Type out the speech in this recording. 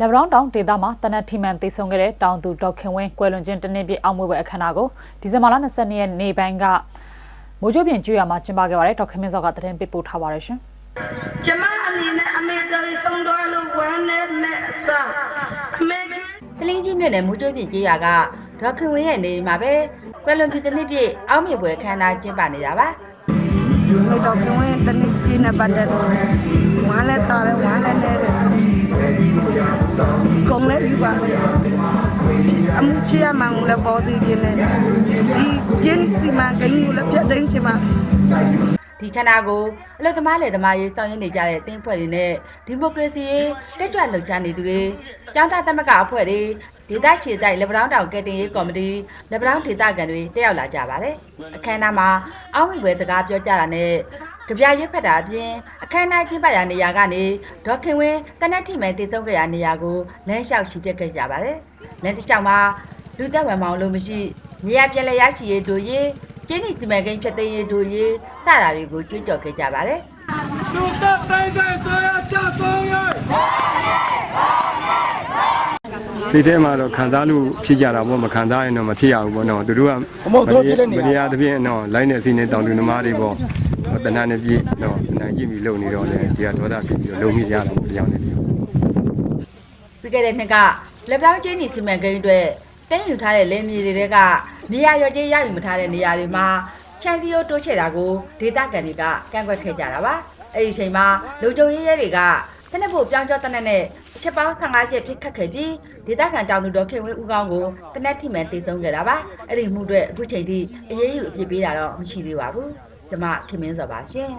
လက်ဗရောင်းတောင်ဒေသမှာတနက်ထီမှန်တေဆုံခဲ့တဲ့တောင်သူဒေါက်ခင်ဝင်းကွယ်လွန်ခြင်းတစ်နှစ်ပြည့်အောင်မွေးပွဲအခမ်းအနားကိုဒီဇင်ဘာလ22ရက်နေ့ပိုင်းကမိုးကြိုးပြင်ကျွော်မှာကျင်းပခဲ့ပါတယ်ဒေါက်ခင်မင်းစောကသတင်းပေးပို့ထားပါတယ်ရှင်ကျမအနေနဲ့အမေတော်ကြီးဆုံးသွားလို့ဝမ်းနဲ့မဲ့အစအမေကျွေး။တလင်းကြီးမြို့နယ်မူတိုးပြည့်ကြီးရွာကဒေါက်ခင်ဝင်းရဲ့နေအိမ်မှာပဲကွယ်လွန်ပြည်တစ်နှစ်ပြည့်အောက်မြေပွဲခမ်းနားကျင်းပနေတာပါမေတော်ခင်ဝင်တနည်းကြီးနဲ့ပတ်သက်လို့ဝမ်းလဲတာလဲဝမ်းလဲနေ တဲ့ကုံလဲပြပါလေအမှုချရမှန်လည်းပေါ်စီခြင်းနဲ့ဒီကျင်းစီမံကိန်းကိုလည်းပြတ်သိမ်းချင်ပါ။ဒီခမ်းနားကိုအလုသမားလေသမားရေးဆောင်ရွက်နေကြတဲ့တင်းဖွဲ့တွေနဲ့ဒီမိုကရေစီရေးတက်ကြွလှုပ်ရှားနေသူတွေကျောင်းသားသမဂ္ဂအဖွဲ့တွေဒေသခြေဆိုင်လက်ဗရောင်းတောင်ကယ်တင်ရေးကော်မတီလက်ဗရောင်းဒေသခံတွေတက်ရောက်လာကြပါတယ်။အခမ်းအနားမှာအောက်မြေပွဲစကားပြောကြတာနဲ့ကြပြရွက်ဖက်တာအပြင်အ ခမ်းအနားကျင်းပရာနေရာကနေဒေါက်ခင်ဝင်းတနက်ထိမယ်တည်ဆုံးကြရာနေရာကိုလမ်းလျှောက်ရှိတက်ခဲ့ကြပါတယ်။လမ်းတစ်လျှောက်မှာလူသက်ဝင်မောင်လို့မရှိနေရာပြန်လည်ရရှိရေးတို့ရေးကျင်းနီစီမံကိန်းဖြတ်သိမ်းရေးတို့ရေးစတာတွေကိုကြွေးကြော်ခဲ့ကြပါတယ်။လူသက်တိုင်းဆိုင်ဆိုရကြဆုံးရ စိတ်ထဲမှာတော့ခံစားလို့ဖြစ်ကြတာပေါ့မခံစားရင်တော့မဖြစ်ရဘူးပေါ့နော်သူတို့ကမတရားသဖြင့်တော့လိုင်းနေစီနေတောင်သူနှမားတွေပေါ့တဏှာနဲ့ပြည့်တော့နိုင်ကြည့်ပြီးလုံနေတော့လေဒီကဒေါသဖြစ်ပြီးတော့လုံမိကြတာပေါ့တရားနဲ့ပြီးခဲ့တဲ့နှစ်ကလက်ပြောင်းကျင်းနီစီမံကိန်းအတွက်တင်းယူထားတဲ့လင်းမြေတွေကမြေယာရော်ကြီးရယူမထားတဲ့နေရာတွေမှာချန်စီယိုတိုးချဲ့တာကိုဒေတာကန်တွေကကန့်ကွက်ခဲ့ကြတာပါအဲ့ဒီအချိန်မှာလူကြုံရဲရဲတွေကတနက်ဖို့ပြောင်းကျော်တနက်နဲ့ ချက်ပေါင်း15ချက်ပြစ်ခတ်ခဲ့ပြီးဒေတာကန်တောင်သူတော်ခင်ဝင်းဦးကောင်းကိုတနက်ထိမှန်တည်ဆုံးခဲ့တာပါအဲ့ဒီမှုအတွက်အခုချိန်ထိအရေးယူအပြစ်ပေးတာတော့မရှိသေးပါဘူးကျမခင်မင်းစောပါရှင်